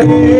रे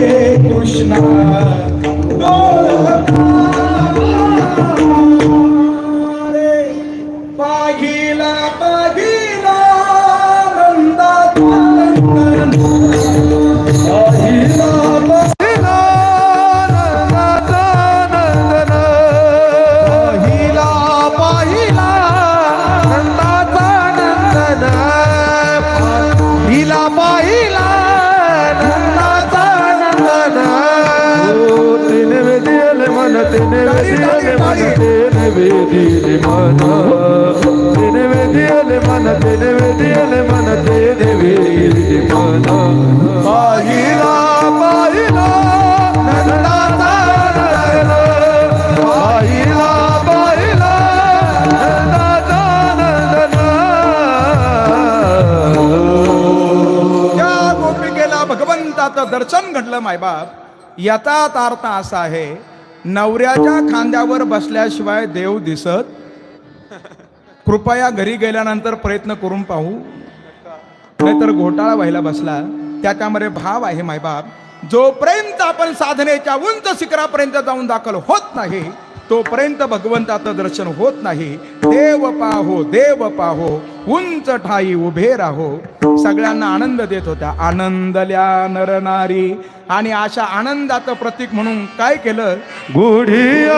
म्हटलं मायबाप याचा अर्थ असा आहे नवऱ्याच्या खांद्यावर बसल्याशिवाय देव दिसत कृपया घरी गेल्यानंतर प्रयत्न करून पाहू. नाहीतर घोटाळा व्हायला बसला. त्याच्यामध्ये भाव आहे मायबाप जोपर्यंत आपण साधनेच्या उंच शिखरापर्यंत जाऊन दाखल होत नाही तोपर्यंत भगवंताचं दर्शन होत नाही. देव पाहो देव पाहो उंच ठाई उभे राहो. सगळ्यांना आनंद देत होत्या. आनंदल्या नरनारी आणि अशा आनंदाचं प्रतीक म्हणून काय केलं? गुढी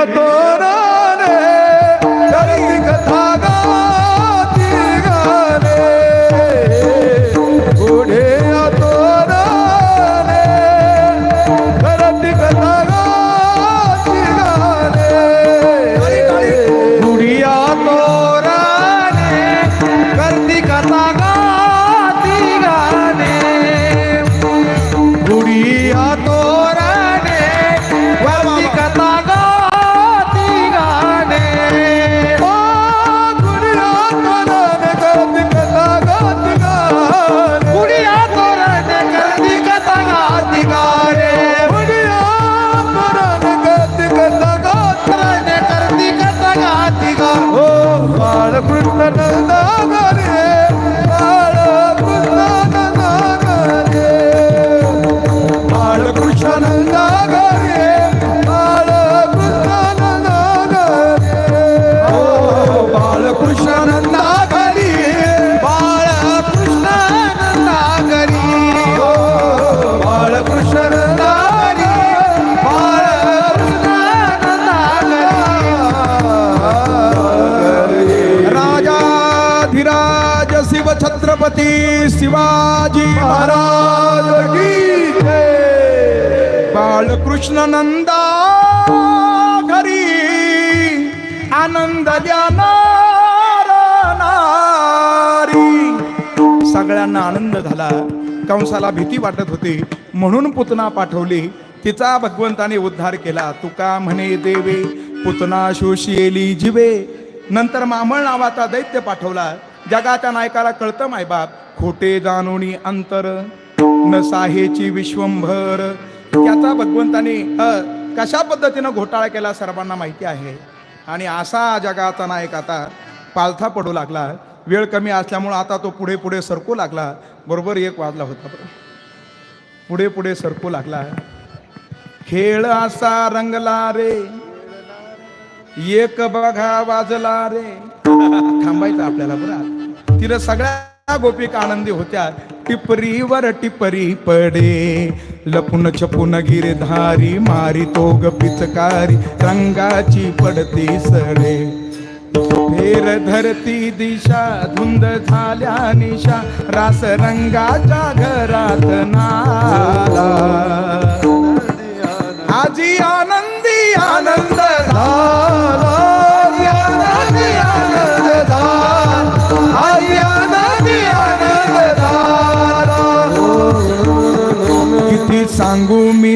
भीती वाटत होती. म्हणून पुतना पाठवली. तिचा भगवंताने उद्धार केला. तुका म्हणे देवे पुतना शोषियेली जिवे. नंतर मामळ नावाचा दैत्य पाठवला. जगाच्या नायकाला कळतं मायबाप खोटे जाणोनी अंतर न साहेची विश्वंभर. त्याचा भगवंताने अ, कशा पद्धतीनं घोटाळा केला सर्वांना माहिती आहे. आणि असा जगाचा नायक आता पालथा पडू लागला. वेळ कमी असल्यामुळं आता तो पुढे पुढे सरकू लागला. बरोबर एक वाजला होता. पुढे पुढे सरकू लागला. खेळ असा रंगला रे. एक बघा वाजला रे. थांबायचं आपल्याला बरं तिला सगळ्या गोपिका आनंदी होत्या टिपरीवर टिपरी पडे. लपून छपून गिरधारी मारी तो पिचकारी रंगाची पडती सडे. फेर धरती दिशा धुंद झाल्या निशा. रास रंगाच्या घरात ना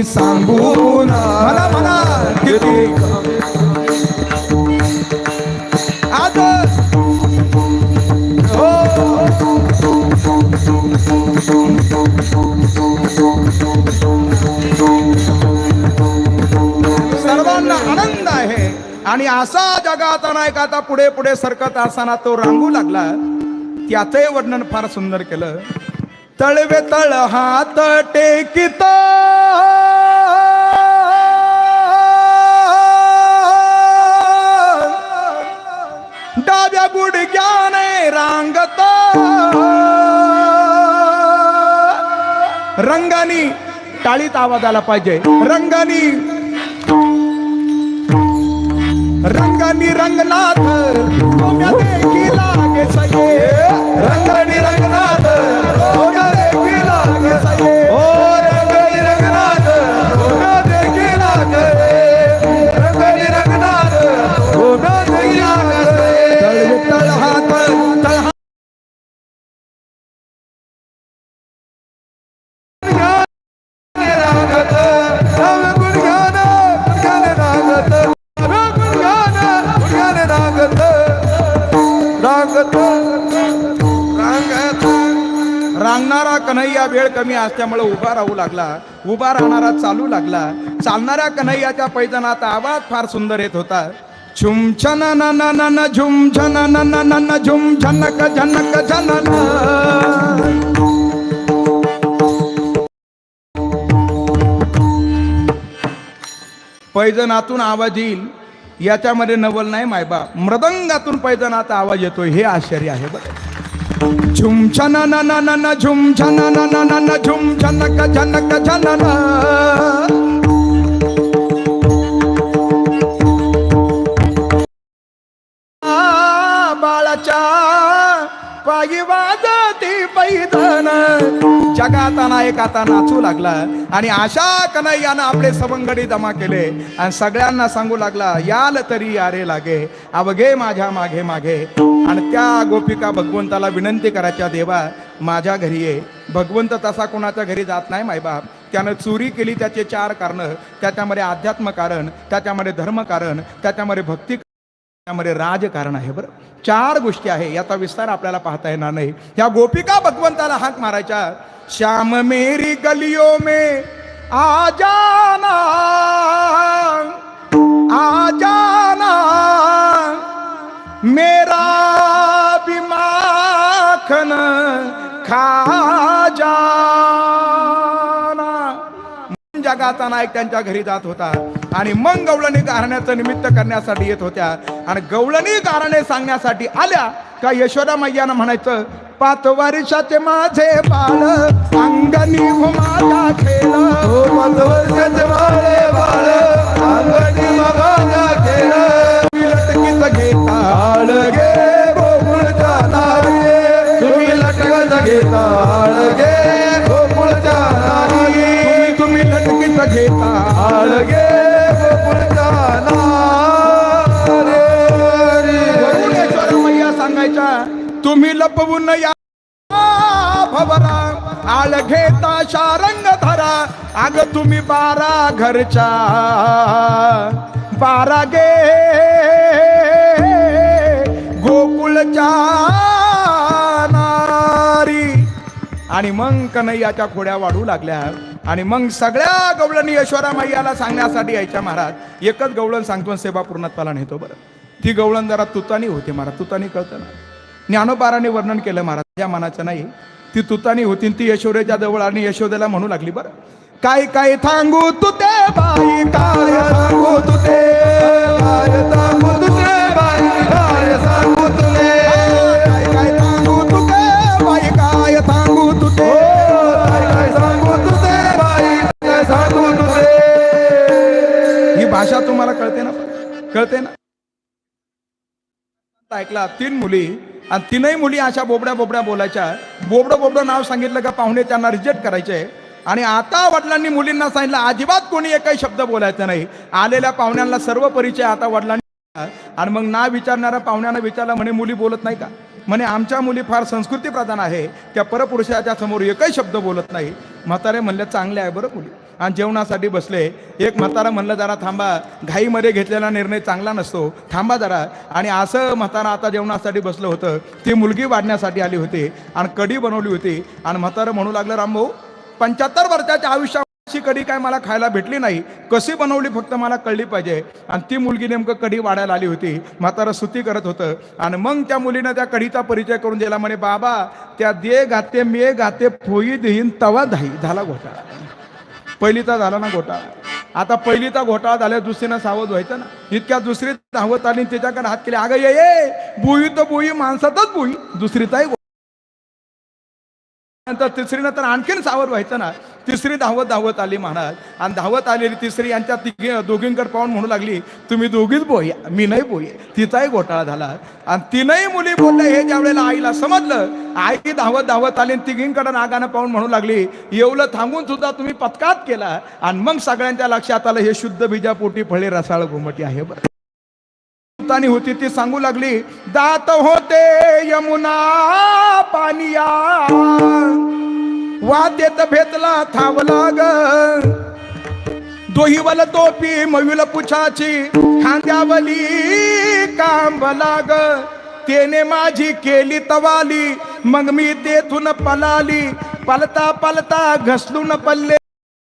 सांगू ना म्हणा म्हणा किती आज सर्वांना आनंद आहे. आणि असा जगाचा नायक आता पुढे पुढे सरकत असताना तो रांगू लागला. त्याचंही वर्णन फार सुंदर केलं. तळवे तळ हात टेकित. रंगानी टाळीत आवाज आला पाहिजे. रंगानी. रंगानी रंगनाथ रंगानी देखी रंगनाथ सये. रंगनाथ रांगणारा कन्हैया वेळ कमी असल्यामुळे उभा राहू लागला उभा राहणारा चालू लागला. चालणाऱ्या कन्हैयाच्या पैजनात आवाज फार सुंदर येत होता. झुमछन न न न न झुम न न न न झुम झनक झनक झनन पैजनातून आवाज येईल याच्यामध्ये नवल नाही मायबा मृदंगातून पैजनाचा आवाज येतो हे आश्चर्य आहे बरं. झुम छन न न न न झुम छन न न न न जगाताना एकाता नाचू लागला. आणि अशा कन्हैयानं आपले सवंगडी जमा केले. आणि सगळ्यांना सांगू लागला याल तरी यारे लागे अवघे माझ्या मागे मागे आणि त्या गोपिका भगवंताला विनंती करायच्या देवा माझ्या घरी ये. भगवंत तसा कोणाच्या घरी जात नाही मायबाप त्यानं चोरी केली त्याचे चार कारणं. त्याच्यामध्ये अध्यात्म कारण त्याच्यामध्ये धर्म कारण त्याच्यामध्ये भक्ती त्यामध्ये राजकारण आहे बरं. चार गोष्टी आहे याचा विस्तार आपल्याला पाहता येणार नाही. ह्या गोपिका भगवंताला हाक मारायच्या. श्याम मेरी गलियो मे आ जाना. आ जाना. मेरा भी माखन खा जा. जगाचा नायक त्यांच्या घरी जात होता. आणि मग गवळणी घराण्याचं निमित्त करण्यासाठी येत होत्या. आणि गवळणी कारणे सांगण्यासाठी आल्या का यशोदा मैयानं म्हणायचं पाच वर्षाचे माझे बाळ अंगणी माझा खेळ. ओ पाच वर्षाचे बाळे बाळ अंगणी मगाला खेळ. लटकीत घेता. तुम्ही लटकत घेता. घेता आळगे सांगायच्या तुम्ही लपवून या. भवरा आळ घेता शारंग धरा. अग तुम्ही बारा घरच्या. बारा गे गोकुळच्या आणि मग कन्हैयाच्या खोड्या वाढू लागल्या. आणि मग सगळ्या गवळणी यशोरा मैयाला सांगण्यासाठी यायच्या महाराज. एकच गवळण सांगतो सेवा पूर्णत्वाला नेतो बरं. ती गवळण जरा तुतानी होती महाराज तुतानी कळतं ना. ज्ञानोबाराने वर्णन केलं महाराज या मनाचं नाही ती तुतानी होती ती यशोरेच्या जवळ आणि यशोदेला म्हणू लागली बरं. काय काय थांगू तुते बाई काय सांगू तुते काय सांगू भाषा तुम्हाला कळते ना कळते ना? ऐकला तीन मुली आणि तीनही मुली अशा बोबड्या बोबड्या बोलायच्या. बोबडं बोबडं नाव सांगितलं का पाहुणे त्यांना रिजेक्ट करायचे. आणि आता वडिलांनी मुलींना सांगितलं अजिबात कोणी एकही शब्द बोलायचा नाही. आलेल्या पाहुण्यांना सर्व परिचय आता वडिलांनी आणि मग ना विचारणाऱ्या पाहुण्यांना विचारलं म्हणे मुली बोलत नाही का? म्हणे आमच्या मुली फार संस्कृती प्रधान आहे. त्या परपुरुषाच्या समोर एकही शब्द बोलत नाही. म्हातारे म्हणले चांगले आहे बरं मुली. आणि जेवणासाठी बसले. एक म्हातारा म्हणलं जरा थांबा घाईमध्ये घेतलेला निर्णय चांगला नसतो. थांबा जरा. आणि असं म्हातारा आता जेवणासाठी बसलं होतं. ती मुलगी वाढण्यासाठी आली होती आणि कढी बनवली होती. आणि म्हातारं म्हणू लागलं रामभाऊ पंच्याहत्तर वर्षाच्या आयुष्यात अशी कढी काय मला खायला भेटली नाही. कशी बनवली फक्त मला कळली पाहिजे. आणि ती मुलगी नेमकं कढी वाढायला आली होती. म्हातारं स्तुती करत होतं. आणि मग त्या मुलीनं त्या कढीचा परिचय करून दिला. म्हणे बाबा त्या दे गाते मे गाते फोई देईन तवा धाई झाला घोटाळा. पहिलीचा झाला ना घोटाळा. आता पहिलीचा घोटाळा झाल्या दुसरीनं सावध व्हायचं ना. इतक्या दुसरी धावत आली आणि तिच्याकडे हात केले. अगं ये बुई तर बुई माणसातच बुई. दुसरीचाही नंतर तिसरीनं तर आणखीन सावध व्हायचं ना. तिसरी धावत धावत आली महाराज. आणि धावत आलेली तिसरी यांच्या तिघी दोघींकडे पाहून म्हणू लागली तुम्ही दोघीच बोय मी नाही बोय तिचाही घोटाळा झाला. आणि तिनही मुली बोलल्या हे ज्या वेळेला आईला समजलं आई धावत धावत आली आणि तिघींकडे नागानं पाहून म्हणू लागली एवढं थांबून सुद्धा तुम्ही पत्कात केला. आणि मग सगळ्यांच्या लक्षात आलं हे शुद्ध बीजापोटी फळे रसाळ घुमटी आहे बरं. होती ती सांगू लागली दात होते यमुना पानिया वाद्यत भेटला थांब ग. दोहीवल तोपी मयुल पुछाची खांद्यावली कांबला ग. तेने माझी केली तवाली मग मी तेथून पलाली. पलता पलता घसलून पल्ले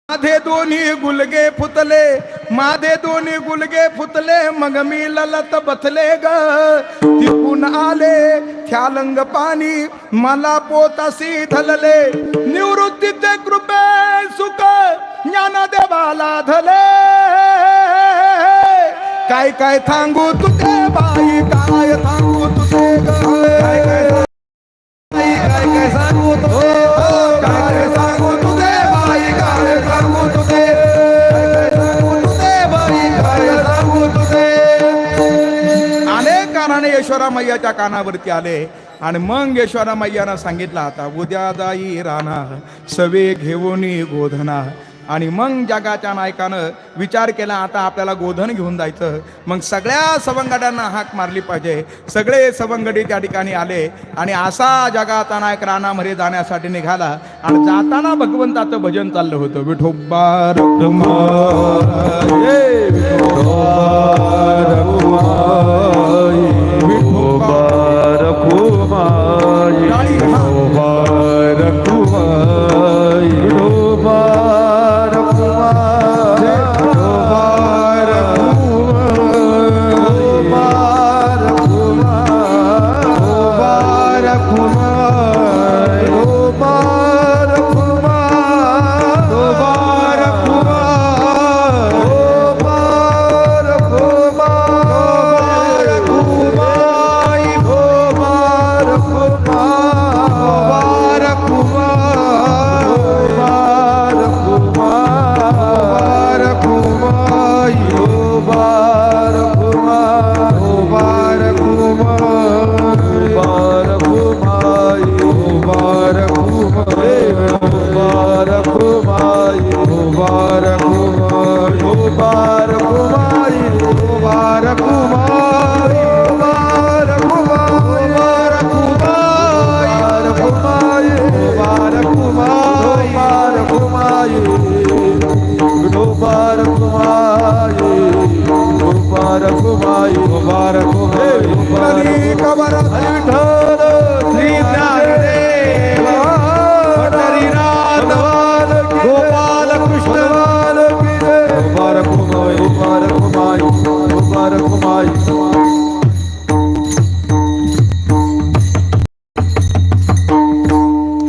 माझे दोन्ही गुलगे फुतले माझे दोन्ही गुलगे फुतले मग मी ललत बथले ग. तिकून आले ख्यालंग पाणी मला पोतासी धलले निवृत्तीचे कृपे सुख ज्ञान देवाला धले काय काय थांबू तुझे बाई काय थांबू तुझे ग कारणाने मैयाच्या कानावरती आले आणि मग यशोरा मैयानं सांगितलं आता उद्या जाई राणा सवे घेऊन गोधना आणि मग जगाच्या नायकानं विचार केला आता आपल्याला गोधन घेऊन जायचं. मग सगळ्या सवंगड्यांना हाक मारली पाहिजे. सगळे सवंगडी त्या ठिकाणी आले आणि असा जगाचा नायक रानामध्ये जाण्यासाठी निघाला. आणि जाताना भगवंताचं भजन चाललं होतं विठोबा विठोबा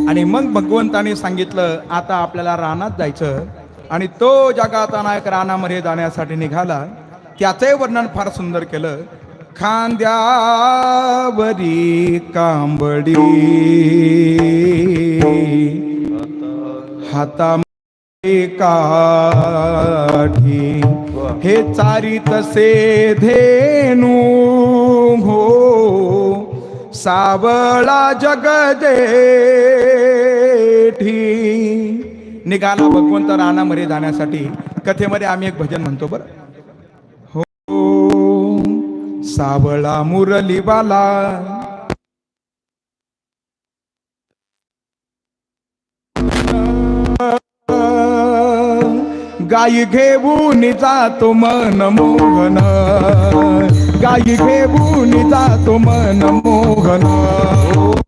आणि मग भगवंताने सांगितलं आता आपल्याला रानात जायचं आणि तो जगाता नायक रानामध्ये जाण्यासाठी निघाला. त्याचंही वर्णन फार सुंदर केलं. खांद्यावरी कांबडी. हाता काठी. हे चारी से धेनू हो सावळा जगदेठी. निघाला भगवंत रानामध्ये जाण्यासाठी. कथेमध्ये आम्ही एक भजन म्हणतो बरं. हो सावळा मुरलीवाला. गाई घेऊन जातो मन मोहन. गाई घेऊन जातो मन मोहन.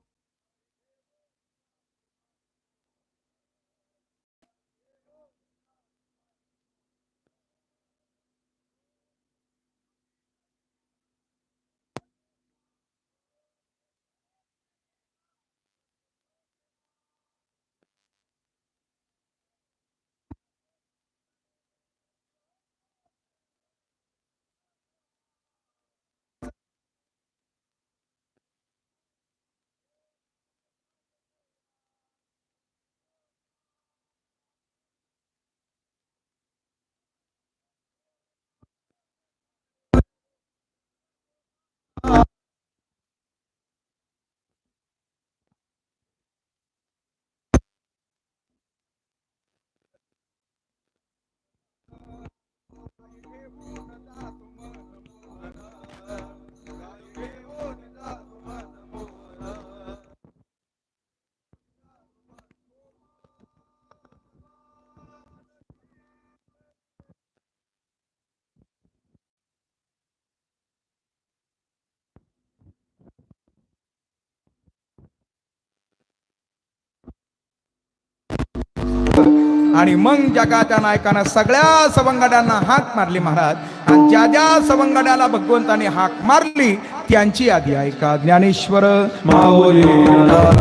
आणि मग जगाच्या नायकानं सगळ्या सवंगड्यांना हाक मारली महाराज. आणि ज्या ज्या सवंगड्याला भगवंताने हाक मारली त्यांची यादी ऐका. ज्ञानेश्वर माऊली ज्ञानेश्वर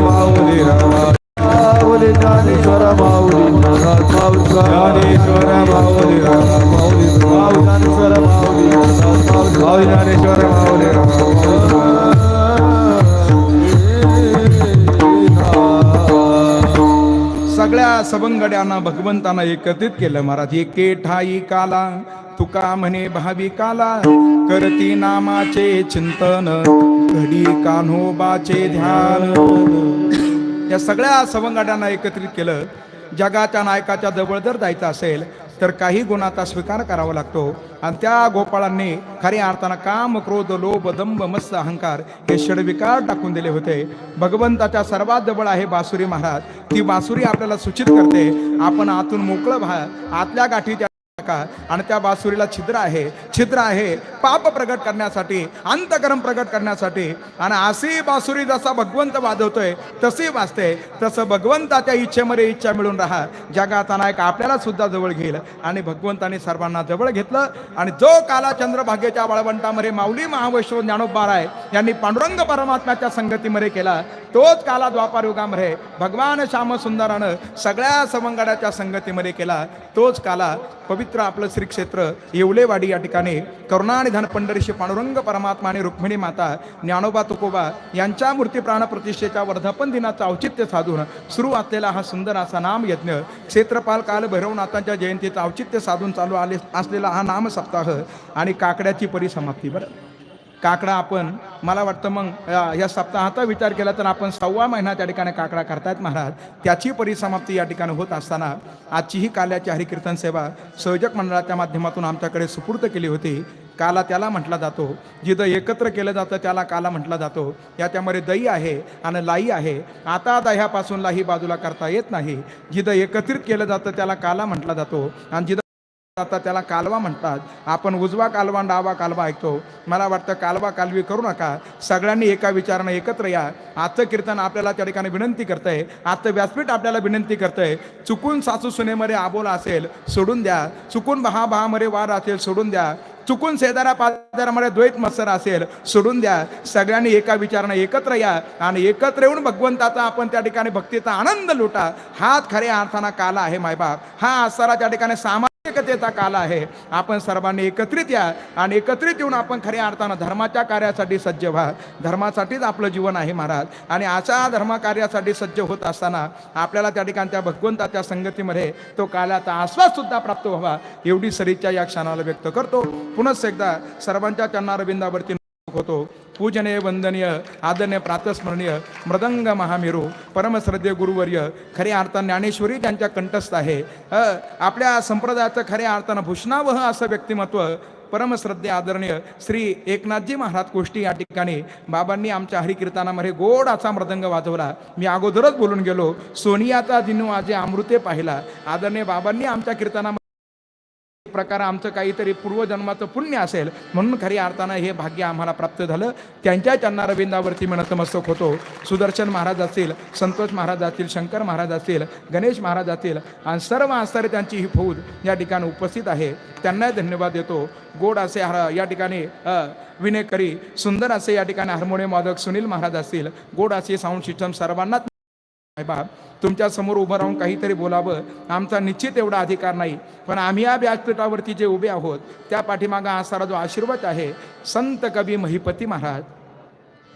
माऊली माऊली ज्ञानेश्वर माऊली ज्ञानेश्वर माऊली माऊली ज्ञानेश्वर माऊली ज्ञानेश्वर माऊली सगळ्या सवंगड्यांना भगवंतांना एकत्रित केलं महाराज. एके ठाई काला तुका म्हणे भाविकाला करती नामाचे चिंतन घडी कान्होबाचे ध्यान. या सगळ्या सवंगड्यांना एकत्रित केलं. जगाच्या नायकाच्या जवळ जर जायचं असेल तर काही गुणाचा स्वीकार करावा लागतो. आणि त्या गोपाळांनी खऱ्या अर्थानं काम क्रोध लोभ दंभ मस्त अहंकार हे षडविकार टाकून दिले होते. भगवंताच्या सर्वात जवळ आहे बासुरी महाराज. ती बासुरी आपल्याला सूचित करते आपण आतून मोकळं व्हा. आतल्या गाठीच्या का आणि त्या बासुरीला छिद्र आहे. छिद्र आहे. पाप प्रगट करण्यासाठी अंतकरम प्रगट करण्यासाठी. आणि अशी बासुरी जसा भगवंत वाजवतोय तशी वाजते. तसं भगवंताच्या इच्छेमध्ये इच्छा मिळून राहा. जगाचा नायक आपल्याला सुद्धा जवळ घेईल. आणि भगवंताने सर्वांना जवळ घेतलं. आणि जो काला चंद्रभागेच्या वाळवंटामध्ये माऊली महावैष्णव ज्ञानोबा राय यांनी पांडुरंग परमात्म्याच्या संगतीमध्ये केला तोच काला द्वापार युगामध्ये भगवान श्यामसुंदरानं सगळ्या सवंगडाच्या संगतीमध्ये केला तोच काला पवित्र आपलं श्री क्षेत्र येवलेवाडी या ठिकाणी करुणा आणि धन पंढरीशी पांडुरंग परमात्मा आणि रुक्मिणी माता ज्ञानोबा तुकोबा यांच्या मूर्ती प्राणप्रतिष्ठेच्या वर्धापन दिनाचं औचित्य साधून सुरू असलेला हा सुंदर असा नाम यज्ञ क्षेत्रपाल काल भैरवनाथांच्या जयंतीचं औचित्य साधून चालू आले असलेला हा नाम सप्ताह आणि काकड्याची परिसमाप्ती. बरं. काकडा आपण मला वाटतं मग या सप्ताहाचा विचार केला तर आपण सव्वा महिना त्या ठिकाणी काकडा करतायत महाराज. त्याची परिसमाप्ती या ठिकाणी होत असताना आजची ही काल्याची हरिकीर्तन सेवा संयोजक मंडळाच्या माध्यमातून आमच्याकडे सुपूर्द केली होती. काला त्याला म्हटला जातो. जिथं एकत्र केलं जातं त्याला काला म्हटला जातो. याच्यामध्ये दही आहे आणि लाई आहे. आता दह्यापासून लाही बाजूला करता येत नाही. जिथं एकत्रित केलं जातं त्याला काला म्हटला जातो. आणि जिथं आता त्याला कालवा म्हणतात. आपण उजवा कालवा डावा कालवा ऐकतो. मला वाटतं कालवा कालवी करू नका. सगळ्यांनी एका विचारानं एकत्र या. आजचं कीर्तन आपल्याला त्या ठिकाणी विनंती करतंय. आजचं व्यासपीठ आपल्याला विनंती करतंय. चुकून सासू सुनेमध्ये आबोला असेल सोडून द्या. चुकून बहाबहामध्ये वार असेल सोडून द्या. चुकून शेजारा पाजारामध्ये द्वैत मत्सर असेल सोडून द्या. सगळ्यांनी एका विचारानं एकत्र या आणि एकत्र येऊन भगवंताचा आपण त्या ठिकाणी भक्तीचा आनंद लुटा. हाच खऱ्या अर्थानं काला आहे मायबाप. हा आसारा त्या ठिकाणी एकतेचा काल आहे. आपण सर्वांनी एकत्रित या आणि एकत्रित येऊन आपण खऱ्या अर्थानं धर्माच्या कार्यासाठी सज्ज व्हा. धर्मासाठीच आपलं जीवन आहे महाराज. आणि अशा धर्मकार्यासाठी सज्ज होत असताना आपल्याला त्या ठिकाणी त्या भगवंताच्या संगतीमध्ये तो काल्याचा आस्वादसुद्धा प्राप्त व्हावा. एवढी सरीच्या या क्षणाला व्यक्त करतो. पुनश्च एकदा सर्वांच्या चरणारविंदावरती होतो पूजनीय वंदनीय आदरणीय प्रातस्मरणीय मृदंग महामेरू परमश्रद्धे गुरुवर्य खऱ्या अर्थानं ज्ञानेश्वरी त्यांच्या कंठस्थ आहे आपल्या संप्रदायाचं खऱ्या अर्थानं भूषणावह असं व्यक्तिमत्व परमश्रद्धे आदरणीय श्री एकनाथजी महाराज गोष्टी या ठिकाणी बाबांनी आमच्या हरिकीर्तनामध्ये गोड असा मृदंग वाजवला मी अगोदरच बोलून गेलो सोनियाचा दिनू आजे अमृते पाहिला आदरणीय बाबांनी आमच्या कीर्तनामध्ये प्रकार आमचं काहीतरी पूर्वजन्माचं पुण्य असेल म्हणून खऱ्या अर्थानं हे भाग्य आम्हाला प्राप्त झालं. त्यांच्या चरणारविंदावरती मी नतमस्तक होतो. सुदर्शन महाराज असतील संतोष महाराज असतील शंकर महाराज असतील गणेश महाराज असतील आणि सर्व आश्चर्य त्यांची ही फौज या ठिकाणी उपस्थित आहे. त्यांनाही धन्यवाद देतो. गोड असे हर या ठिकाणी विनयकरी विनेकरी सुंदर असे या ठिकाणी हार्मोनियम वादक सुनील महाराज असतील गोड असे साऊंड सिस्टम सर्वांनाच साहेबाब तुमच्यासमोर उभं राहून काहीतरी बोलावं आमचा निश्चित एवढा अधिकार नाही. पण आम्ही या व्यासपीठावरती जे उभे आहोत त्या पाठीमागा हा सारा जो आशीर्वाद आहे संत कवी महिपती महाराज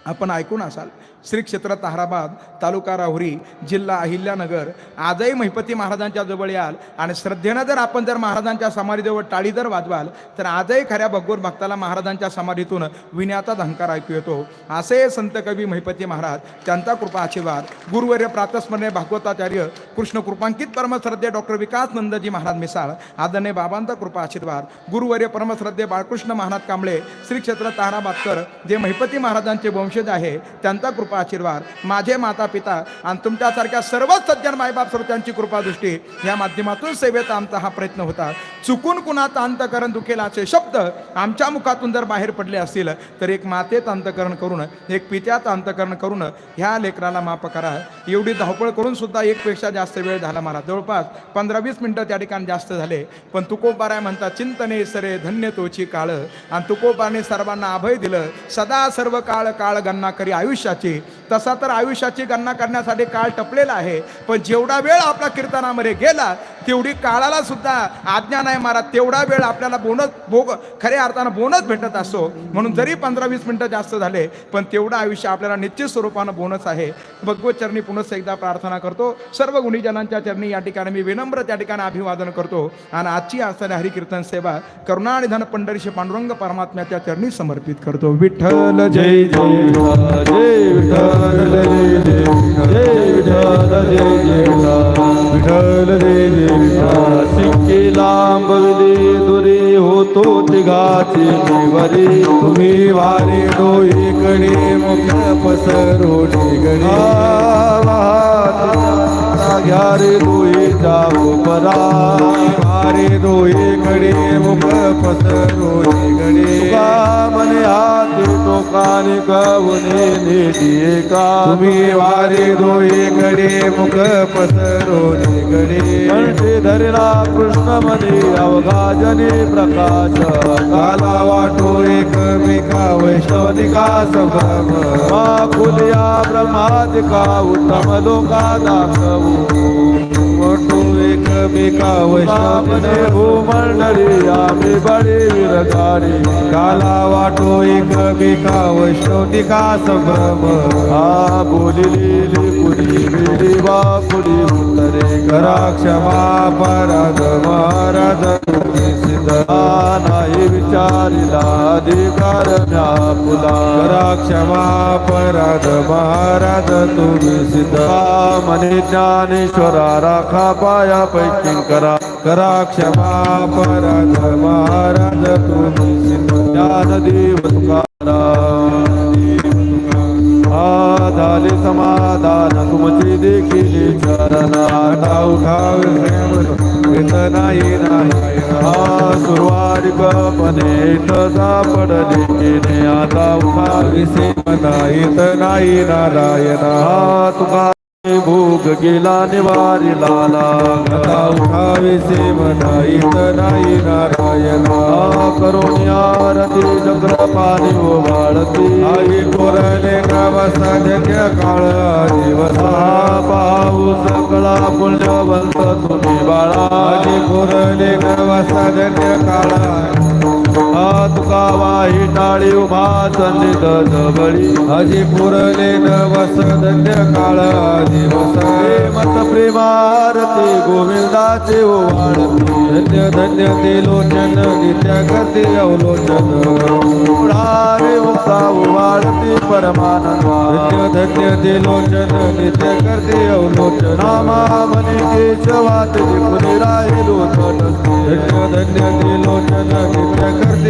आपण ऐकून असाल. श्री क्षेत्र ताहराबाद तालुका राहुरी जिल्हा अहिल्यानगर. आजही महिपती महाराजांच्या जवळ याल आणि श्रद्धेनं जर आपण जर महाराजांच्या समाधीजवळ टाळी जर वाजवाल तर आजही खऱ्या भगवत भक्ताला महाराजांच्या समाधीतून विण्याचा धंकार ऐकू येतो. असे संत कवी महिपती महाराज त्यांचा कृपा आशीर्वाद. गुरुवर्य प्रातस्मरणीय भागवताचार्य कृष्ण कृपांकित परमश्रद्धे डॉक्टर विकास नंदजी महाराज मिसाळ आदरणीय बाबांचा कृपा आशीर्वाद. गुरुवर्य परमश्रद्धे बाळकृष्ण महाराज कांबळे श्री क्षेत्र ताहराबादकर जे महिपती महाराजांचे वंशज आहे त्यांचा कृपा कृपा आशीर्वाद. माझे माता पिता आणि तुमच्यासारख्या सर्वच सज्जन मायबाप श्रोत्यांची कृपादृष्टी या माध्यमातून सेवेचा आमचा हा प्रयत्न होता. चुकून कुणाचं अंतकरण दुखेल असे शब्द आमच्या मुखातून जर बाहेर पडले असतील तर एक मातेचं अंतकरण करून एक पित्याचं अंतकरण करून ह्या लेकराला माफ करा. एवढी धावपळ करून सुद्धा एकपेक्षा जास्त वेळ झाला मला. जवळपास पंधरा वीस मिनटं त्या ठिकाणी जास्त झाले. पण तुकोबाराय म्हणतात चिंतने सरे धन्य तोची काळ. आणि तुकोबाने सर्वांना अभय दिलं सदा सर्व काळ काळ गणना करी आयुष्याची. तसा तर आयुष्याची गणना करण्यासाठी काळ टपलेला आहे. पण जेवढा वेळ आपला कीर्तनामध्ये गेला तेवढी काळाला सुद्धा आज्ञा नाही मारा तेवढा वेळ आपल्याला बोनस भोग खऱ्या अर्थानं बोनस भेटत असतो. म्हणून जरी पंधरा वीस मिनटं जास्त झाले पण तेवढं आयुष्य आपल्याला निश्चित स्वरूपानं बोनस आहे. भगवत चरणी पुनः एकदा प्रार्थना करतो. सर्व गुणीजनांच्या चरणी या ठिकाणी मी विनम्र त्या ठिकाणी अभिवादन करतो. आणि आजची असणारी हरिकीर्तन सेवा करुणा आणि पंढरीशी पांडुरंग परमात्म्याच्या चरणी समर्पित करतो. विठ्ठल जय जय विठ्ठल जय जय विठ्ठल जय दुरी होतो तिघाचे निवरी. तुम्ही वारे डोईकडे मुख पसरोडे गडे घ्या रे दोये जाऊ परा वारे मुख पसरोडे गडे। मने हात टोकाने कवने नेटिये का। तुम्ही वारे डोईकडे मुख पसरोडे गडे। म्हणते धरला कृष्ण मने अवघाजने प्रकाश। काला वाटो एकमेका वैष्णवनिका संभ्रम मा खुलिया ब्रह्मादिका उत्तम लोका दाखवू। वाटो हो वैष्णवने आम्ही बडे विरगाडे काला वाटो एकमेका वैष्णवनिका संभ्रम हा बोलिलेली पुरी बेडी वा पुरी उत्तरे करा क्षमा पराध महाराज तुम्ही नाही विचारिला दे म्या पुला. करा क्षमा पराध महाराज तुम्ही सिद्ध. मने ज्ञानेश्वरा राखा पाया पैकी करा. करा क्षमा पराध महाराज तुम्ही सिद्ध. ज्ञान झाले समाधान तुमचे देखील चरणाला उठाव येत नाही सुरुवारी हा तसा पडले गेले आता उठाविसे मना येत नाही नारायण हा तुका भोग गेला निवारी लाला. गता उठाविसे मना येत नाही नारायणा. करुणी आरती चक्र पाणी ओवाळती आई कोरले नवसध्य काळ दिवस. पाहू सकळा पुण्यवंत तुम्ही बाळा. आई कोरले नवसध्य काळ. तुका वाही टाळी उभा सन्निध जवळी. अजी पुरले नवसध्य काळ दिवस मत प्रेमारती गोविंदाचे ओवाळती धन्य धन्य ते लोचन नित्य करते अवलोचन. रे मुक्ता ओवाळती परमानंद धन्य धन्य ते लोचन नित्य करते अवलोचन. मामने केशवात जिपुनी राहिलो धन्य धन्य ते लोचन नित्य करते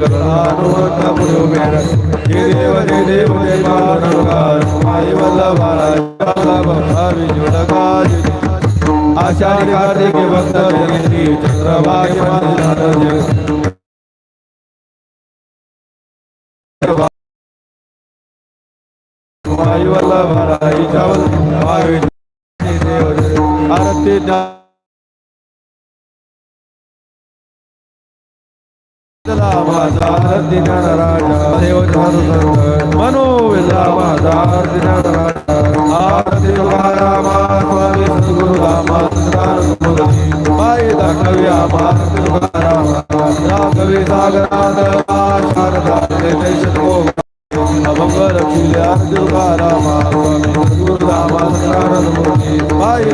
गणानुवत पुढो मेर जय देव जय देव जय पांडुरंगा रघुमाई वल्लभाईच्या वल्लभाई जो लगा जय देव आषाढी कार्तिक भक्त जयंती चंद्रभागी जय वायू माझा आरती राजा देव झारू माझा राजा आरती रामा स्वामी सद्गुरु रामा पायी दाखव्या भारत तुकारामा सागरात शारदा स्वामी सद्गुरु रामा सदानंद पायी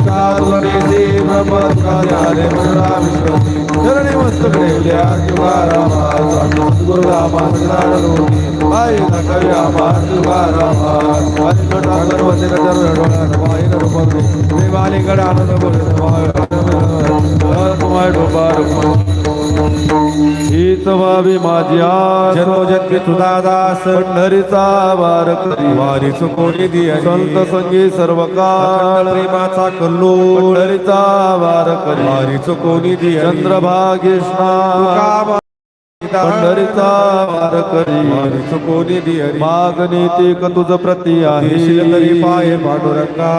ओंकारे देव ब्रह्मचारी हरे राम चरणी मस्तक ठेवल्या किंवा रामा गुरुरामा आई नकव्या मान किंवा रामा अजटा सर्वते देवाली गड आनंद बोल तुम्हाला डोबा हीच व्हावी माझी आस. जन्मोजन्मी तुझा दास पंढरीचा वार करी वारी चुकोनी दिया संत संगी सर्व काळ प्रेमाचा कल्लो पंढरीचा वार करी वारी चुकोनी दिया चंद्रभागेष्णा पंढरीचा वार करी. चुकोनी दिया मागणी तीक तुझ प्रती देशील तरी आहे पाय पांडुरंगा.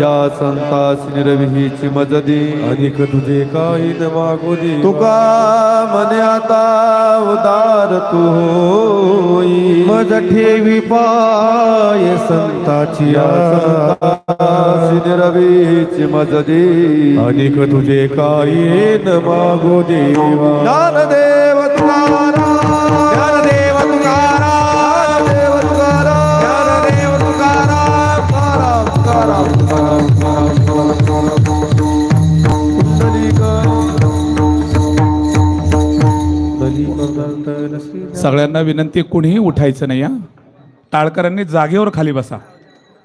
या संतास निर्विहीची मजदी. अधिक तुझे काही न मागू दे तुका मने आता उदार तू होई? मज ठेवी पाय संताची निर्विहीची मजदी. अधिक तुझे काही न मागू देवा ज्ञानदेव सगळ्यांना विनंती कुणीही उठायचं नाही हा. टाळकरांनी जागेवर खाली बसा.